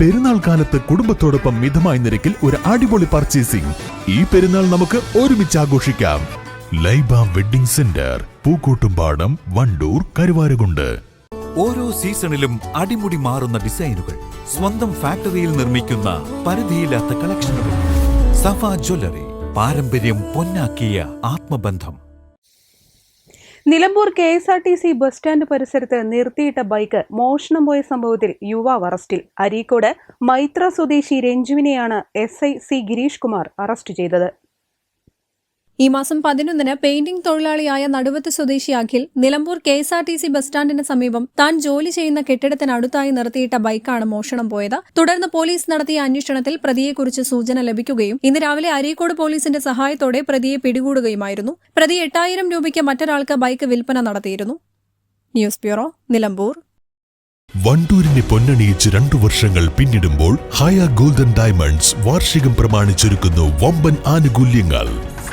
പെരുന്നാൾ കാലത്ത് കുടുംബത്തോടൊപ്പം മിതമായ നിരക്കിൽ ഒരു അടിപൊളി പർച്ചേസിംഗ് ഈ പെരുന്നാൾ നമുക്ക് ഒരുമിച്ച് ആഘോഷിക്കാം. Laiba wedding centre Pookkottumpadam Wandoor Karuvarakundu. ഓരോ സീസണിലും അടിമുടി മാറുന്ന ഡിസൈനുകൾ സ്വന്തം ഫാക്ടറിയിൽ നിർമ്മിക്കുന്ന പരിധിയില്ലാത്ത കളക്ഷനുകൾ സഫ ജ്വല്ലറി പാരമ്പര്യം പൊന്നാക്കിയ ആത്മബന്ധം. Nilambur K S R T C bus stand പരിസരത്ത് നിർത്തിയിട്ട ബൈക്ക് മോഷണം പോയ സംഭവത്തിൽ യുവാവ് അറസ്റ്റിൽ. അരീക്കോട് മൈത്ര സ്വദേശി രഞ്ജുവിനെയാണ് S I C Gireesh Kumar arrest ചെയ്തത്. ഈ മാസം പതിനൊന്നിന് പെയിന്റിംഗ് തൊഴിലാളിയായ നടുവത്ത് സ്വദേശി Akhil Nilambur K S R T C bus സ്റ്റാൻഡിന് സമീപം താൻ ജോലി ചെയ്യുന്ന കെട്ടിടത്തിനടുത്തായി നിർത്തിയിട്ട ബൈക്കാണ് മോഷണം പോയത്. തുടർന്ന് പോലീസ് നടത്തിയ അന്വേഷണത്തിൽ പ്രതിയെക്കുറിച്ച് സൂചന ലഭിക്കുകയും ഇന്ന് രാവിലെ അരീക്കോട് പോലീസിന്റെ സഹായത്തോടെ പ്രതിയെ പിടികൂടുകയുമായിരുന്നു. പ്രതി എട്ടായിരം രൂപയ്ക്ക് മറ്റൊരാൾക്ക് ബൈക്ക് വിൽപ്പന നടത്തിയിരുന്നു. News bureau Nilambur. വണ്ടൂരിനെ പൊന്നണിയിച്ച് രണ്ടു വർഷങ്ങൾ പിന്നിടുമ്പോൾ ഹയ ഗോൾഡൻ ഡയമണ്ട്സ് വാർഷികം പ്രമാണിച്ചൊരുക്കുന്നു വമ്പൻ ആനുകൂല്യങ്ങൾ.